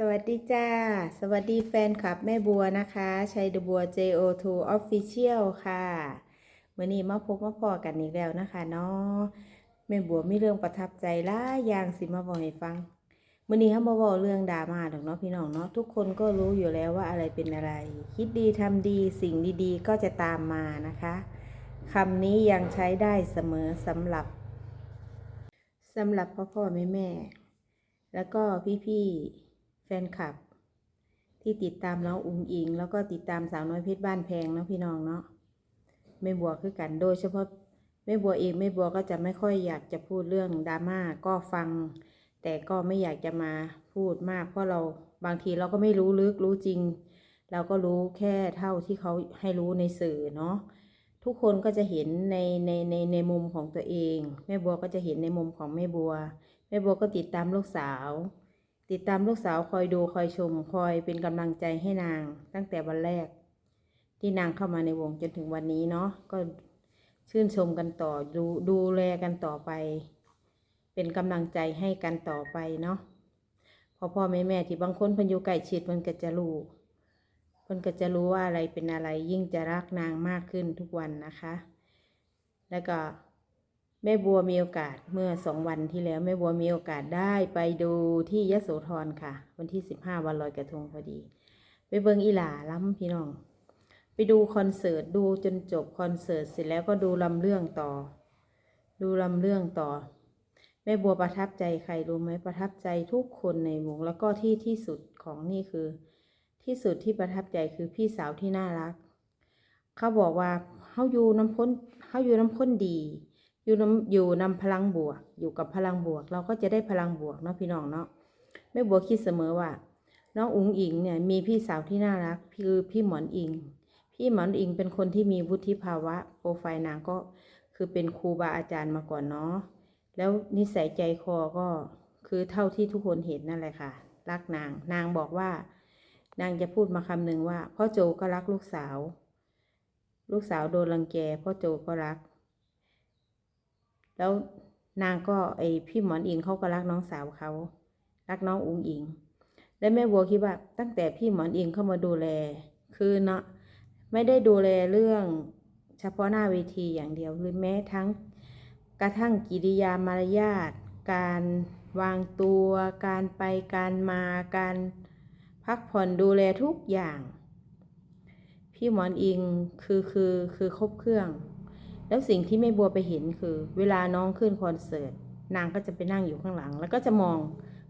สวัสดีจ้า สวัสดีแฟนคลับแม่บัวนะคะชัยดบัว JO2 Official ค่ะมื่อนี้มาพบมาพอกันอีกแล้วนะคะเนาะแม่บัวมีเรื่องประทับใจหลายอย่างสิมาบอกให้ฟังมื่อนี้เขามาบอกเรื่องดราม่าดอกเนาะพี่น้องเนาะทุกคนก็รู้อยู่แล้วว่าอะไรเป็นอะไร คิดดีทำดีสิ่งดีๆ ก็จะตามมานะคะคำนี้ยังใช้ได้เสมอสำหรับสำหรับพ่อพ่อแม่แม่แล้วก็พี่ๆ แฟนคลับ ที่ติดตามน้องอุ๋งอิง แล้วก็ติดตามสาวน้อยเพชรบ้านแพงเนาะพี่น้องเนาะไม่บัวคือกันโดยเฉพาะไม่บัวเองไม่บัวก็จะไม่ค่อยอยากจะพูดเรื่องดราม่าก็ฟัง แต่ก็ไม่อยากจะมาพูดมาก เพราะเราบางทีเราก็ไม่รู้ลึกรู้จริง เราก็รู้แค่เท่าที่เขาให้รู้ในสื่อเนาะทุกคนก็จะเห็นในในในในมุมของตัวเอง แม่บัวก็จะเห็นในมุมของแม่บัว แม่บัวก็ติดตามลูกสาว ติดตามลูกสาวคอยดูคอยชมคอยเป็นกำลังใจให้นาง ตั้งแต่วันแรก ที่นางเข้ามาในวงจนถึงวันนี้เนาะก็ชื่นชมกันต่อดูดูแลกันต่อไป เป็นกำลังใจให้กันต่อไปเนาะพอพ่อแม่แม่ที่บางคนเพิ่นอยู่ใกล้ชิดมันก็จะรู้เพิ่นก็จะรู้ว่าอะไรเป็นอะไรยิ่งจะรักนางมากขึ้นทุกวันนะคะ แล้วก็ ม่บัวมีโอกาสเมื่อสองวันที่แล้วแม่บัวมีโอกาสได้ไปดูที่ยโสธรค่ะ วันที่สิบห้าวันลอยกระทงพอดี ไปเบิงอีหลาล้ำพี่น้อง ไปดูคอนเสิร์ตดูจนจบคอนเสิร์ตเสร็จแล้วก็ดูลำเรื่องต่อ ดูลำเรื่องต่อ แม่บัวประทับใจใครรู้ไหมประทับใจทุกคนในวงแล้วก็ที่ที่สุดของนี่คือ ที่สุดที่ประทับใจคือพี่สาวที่น่ารัก เขาบอกว่าเขาอยู่น้ำพ้นเขาอยู่น้ำพ้นดี อยู่นำอยู่นำพลังบวก อยู่กับพลังบวก เราก็จะได้พลังบวกเนาะพี่น้องเนาะแม่บัวคิดเสมอว่า น้องอุ๋งอิงเนี่ยมีพี่สาวที่น่ารักคือพี่หมอนอิง พี่หมอนอิงเป็นคนที่มีวุฒิภาวะโปรไฟล์นางก็คือเป็นครูบาอาจารย์มาก่อนเนาะแล้วนิสัยใจคอก็คือเท่าที่ทุกคนเห็นนั่นแหละค่ะ รักนาง นางบอกว่า นางจะพูดมาคำหนึ่งว่าพ่อโจก็รักลูกสาว ลูกสาวโดนรังแกพ่อโจก็รัก แล้วนางก็ไอพี่หมอนอิงเขาก็รักน้องสาวเขารักน้องอุ๋งอิง และแม่บัวคิดว่าตั้งแต่พี่หมอนอิงเข้ามาดูแล คือเนาะไม่ได้ดูแลเรื่องเฉพาะหน้าเวทีอย่างเดียวหรือแม้ทั้งกระทั่งกิริยามารยาทการวางตัว การไปการมาการพักผ่อนดูแลทุกอย่าง พี่หมอนอิงคือคือคือครบเครื่อง แล้วสิ่งที่แม่บัวไปเห็นคือ เวลาน้องขึ้นคอนเสิร์ตนางก็จะไปนั่งอยู่ข้างหลัง แล้วก็จะมอง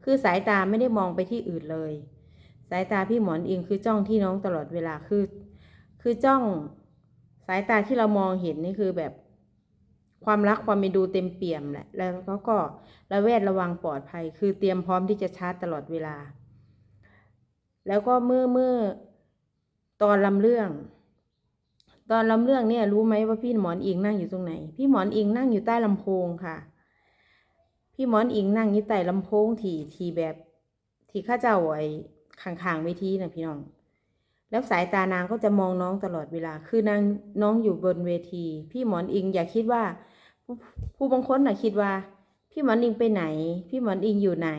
คือสายตาไม่ได้มองไปที่อื่นเลย สายตาพี่หมอนอิงคือจ้องที่น้องตลอดเวลาคือ คือจ้องสายตาที่เรามองเห็นนี่คือแบบความรักความมีดูเต็มเปี่ยมแหละ แล้วก็ก็ระแวดระวังปลอดภัย คือเตรียมพร้อมที่จะชาร์จตลอดเวลา แล้วก็เมื่อเมื่อตอนลำเรื่อง ตอนลำเรื่องเนี่ยรู้ไหมว่าพี่หมอนอิงนั่งอยู่ตรงไหน พี่หมอนอิงนั่งอยู่ใต้ลำโพงค่ะ พี่หมอนอิงนั่งอยู่ใต้ลำโพงที่ที่แบบที่ข้าเจ้าไอ้ข้างๆเวทีนะพี่น้อง แล้วสายตานางก็จะมองน้องตลอดเวลา คือนางน้องอยู่บนเวที พี่หมอนอิงอย่าคิดว่าผู้ผู้บางคนน่ะคิดว่า พี่หมอนอิงไปไหน พี่หมอนอิงอยู่ไหน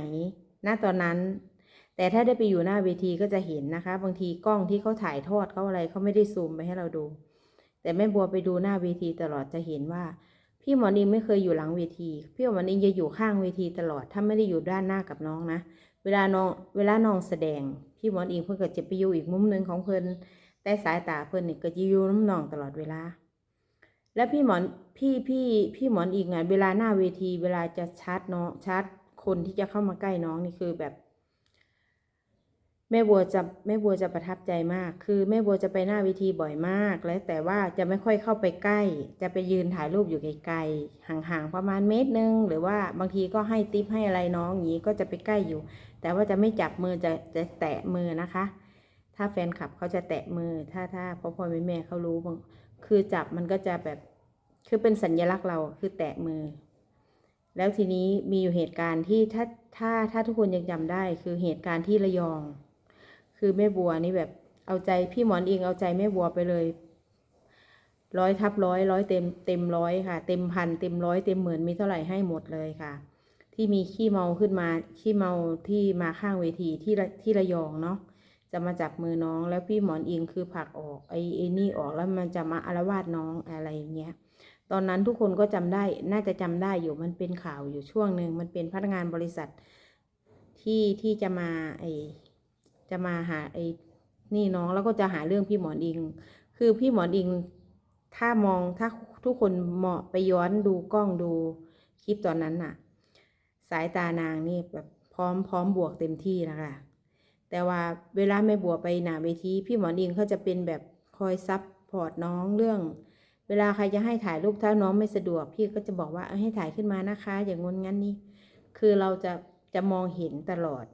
ณตอนนั้น แต่ถ้าได้ไปอยู่หน้าเวทีก็จะเห็นนะคะ บางทีกล้องที่เขาถ่ายทอดเขาอะไรเขาไม่ได้ซูมไปให้เราดู แต่แม่บัวไปดูหน้าเวทีตลอดจะเห็นว่า พี่หมอนิงไม่เคยอยู่หลังเวที พี่หมอนิงจะอยู่ข้างเวทีตลอด ถ้าไม่ได้อยู่ด้านหน้ากับน้องนะ เวลาน้องเวลาน้องแสดง พี่หมอนิงเพิ่นก็จะไปอยู่อีกมุมหนึ่งของเพิ่นแต่สายตาเพิ่นนี่ก็จะอยู่น้ำน้องตลอดเวลา แล้วพี่หมอนพี่พี่พี่หมอนอิงอะเวลาหน้าเวที เวลาจะชาร์จน้องชาร์จคนที่จะเข้ามาใกล้น้องนี่คือแบบ แม่บัวจะแม่บัวจะประทับใจมาก คือแม่บัวจะไปหน้าเวทีบ่อยมาก และแต่ว่าจะไม่ค่อยเข้าไปใกล้ จะไปยืนถ่ายรูปอยู่ไกลๆ ห่างๆ ประมาณเมตรหนึง หรือว่าบางทีก็ให้ติปให้อะไรน้องอย่างนี้ก็จะไปใกล้อยู่ แต่ว่าจะไม่จับมือจะจะแตะมือนะคะ ถ้าแฟนคลับเขาจะแตะมือ ถ้าถ้าพ่อพ่อแม่แม่เขารู้ คือจับมันก็จะแบบ คือเป็นสัญลักษณ์เรา คือแตะมือ แล้วทีนี้มีอยู่เหตุการณ์ที่ถ้าถ้าถ้าทุกคนยังจำได้ คือเหตุการณ์ที่ระยอง คือแม่บัวนี่แบบเอาใจพี่หมอนเองเอาใจแม่บัวไปเลยร้อยทับร้อยร้อยเต็มเต็มร้อยค่ะ เต็มพันเต็มร้อยเต็มหมื่นมีเท่าไหร่ให้หมดเลยค่ะ ที่มีขี้เมาขึ้นมาขี้เมาที่มาข้างเวทีที่ที่ระยองเนาะจะมาจับมือน้องแล้วพี่หมอนอิงคือผลักออกไอ้ไอ้นี่ออกแล้วมันจะมาอารวาสน้องอะไรอย่างเงี้ยตอนนั้นทุกคนก็จำได้น่าจะจำได้อยู่มันเป็นข่าวอยู่ช่วงหนึ่งมันเป็นพนักงานบริษัทที่ที่จะมาไอ จะมาหาไอ้นี่น้องแล้วก็จะหาเรื่องพี่หมอนอิง คือพี่หมอนอิง ถ้ามองถ้าทุกคนเหมาะไปย้อนดูกล้องดูคลิปตอนนั้นน่ะ สายตานางนี่แบบพร้อมพร้อมบวกเต็มที่นะคะแต่ว่าเวลาแม่บัวไปหนาเวทีพี่หมอนอิงเขาจะเป็นแบบคอยซับพอร์ตน้องเรื่อง เวลาใครจะให้ถ่ายรูปถ้าน้องไม่สะดวก พี่ก็จะบอกว่าเอาให้ถ่ายขึ้นมานะคะ อย่างงนงั้นนี่คือเราจะจะมองเห็นตลอด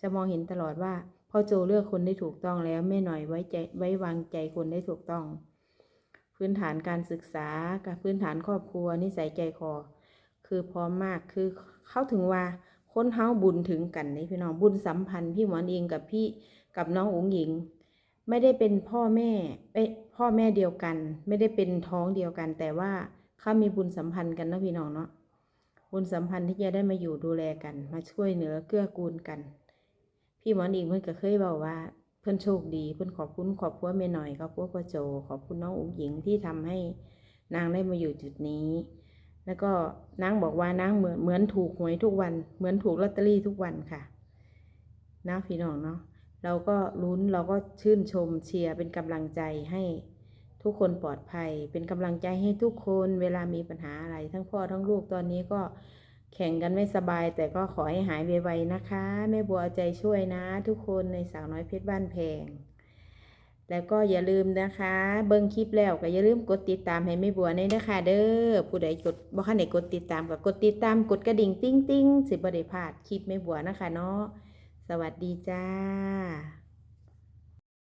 จะมองเห็นตลอดว่า พ่อโจเลือกคนได้ถูกต้องแล้วแม่หน่อยไว้ใจไว้วางใจคนได้ถูกต้อง พื้นฐานการศึกษากับพื้นฐานครอบครัวนิสัยใจคอคือพร้อมมากคือเข้าถึงว่าคนเฮาบุญถึงกันนี่พี่น้องบุญสัมพันธ์พี่หมอนเองกับพี่กับน้องอุ๋งหญิง ไม่ได้เป็นพ่อแม่เอ้ยพ่อแม่เดียวกัน ไม่ได้เป็นท้องเดียวกัน แต่ว่าเขามีบุญสัมพันธ์กันนะพี่น้องเนาะบุญสัมพันธ์ที่จะได้มาอยู่ดูแลกัน มาช่วยเหลือเกื้อกูลกัน พี่หมอนอิงเพิ่นก็เคยบอกว่า เพิ่นโชคดีเพิ่นขอบคุณขอบคุณแม่หน่อยขอบคุณพ่อโจ ขอบคุณน้องอุ๋งหญิงที่ทำให้นางได้มาอยู่จุดนี้ แล้วก็นางบอกว่านางเหมือนเหมือนถูกหวยทุกวัน เหมือนถูกลอตเตอรี่ทุกวันค่ะนะพี่น้องเนาะเราก็ลุ้นเราก็ชื่นชมเชียร์เป็นกำลังใจให้ทุกคนปลอดภัย เป็นกำลังใจให้ทุกคนเวลามีปัญหาอะไร ทั้งพ่อทั้งลูกตอนนี้ก็ แข่งกันไม่สบาย แต่ก็ขอให้หายไวๆนะคะ แม่บัวเอาใจช่วยนะ ทุกคนในสาวน้อยเพชรบ้านแพง แล้วก็อย่าลืมนะคะ เบิ้งคลิปแล้วก็อย่าลืมกดติดตามให้แม่บัวในนะคะเด้อผู้ใดกดบ่คันไหนกดติดตามก็กดติดตามกดกระดิ่งติ้งติ้งสิบ่ได้พลาดคลิปแม่บัวนะคะเนาะสวัสดีจ้า